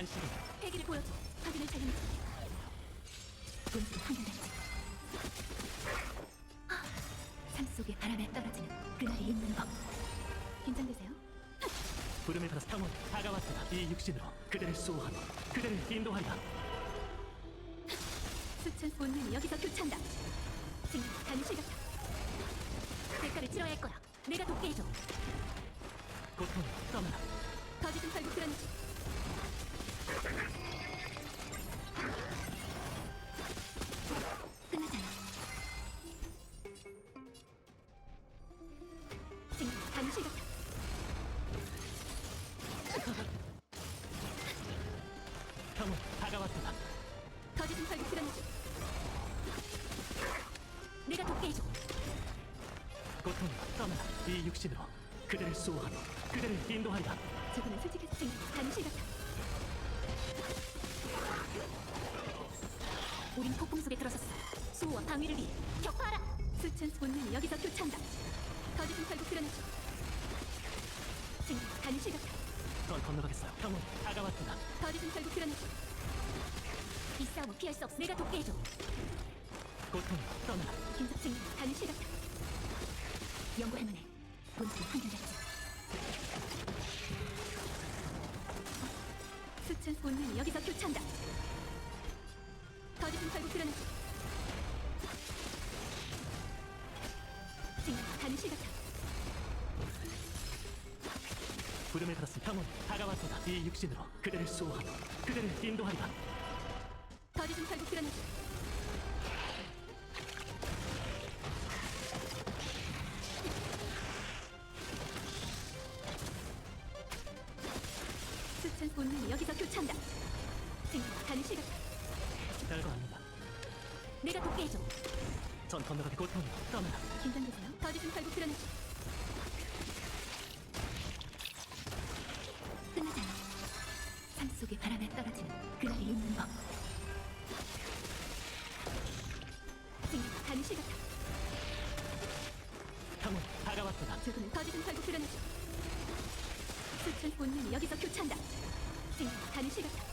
안식은 패기를 보여줘. 확인을 잘해내지. 본질이 한결같지. 삶 속의 바람에 떨어지는 그날이 있는 법. 긴장되세요? 부름을 받아 상원 다가왔다 이 육신으로 그대를 수호하며 그대를 인도하리라 수천 본능이 여기서 교차한다. 지금 가는 실 같아. 대가를 치러야 할 거야. 내가 돕게 해줘. 고통 떠나라 거짓은 결국 드러내지. 상원 다가왔다 거짓은 결국 드러내지. 내가 돕게 해줘. 고통 떠나라 이 육신으로 그대를 수호하며 그대를 인도하리라 조금은 솔직해서 지금 가는 실 같아. 우린 폭풍 속에 들어섰어. 수호와 방위를 위해 격파하라. 수천 본능이 여기서 교차한다. 거짓은 결국 드러내지. 지금 가는 실 같아. 넌 건너가겠어요 상원 다가왔다 거짓은 결국 드러내지. 이 싸움은 피할 수 없어. 내가 돕게 해줘. 고통 떠나라 김석진 가는 실 같아. 연구할 만해. 본질이 한결 수천 본능이 여기서 교차한다. 거짓은 결국 드러내지. 지금 가는 실 같아. 부름을 받았음 상원 다가왔다 이 육신으로 그대를 수호하며 그대를 인도하리라 거짓은 결국 드러내지. 교차한다. 지금 가는 실 같아. 별거 아니다 내가 돕게 해줘. 전 건너가게 고통 떠나라 긴장되세요. 거짓은 결국 드러내지. 끝나잖아. 삶 속의 바람에 떨어지는 그날이 있는 법. 지금 가는 실 같아. 상원 다가왔다 조금은 거짓은 결국 드러내지. 수천 본능이 여기서 교차한다. 가는 실 같아.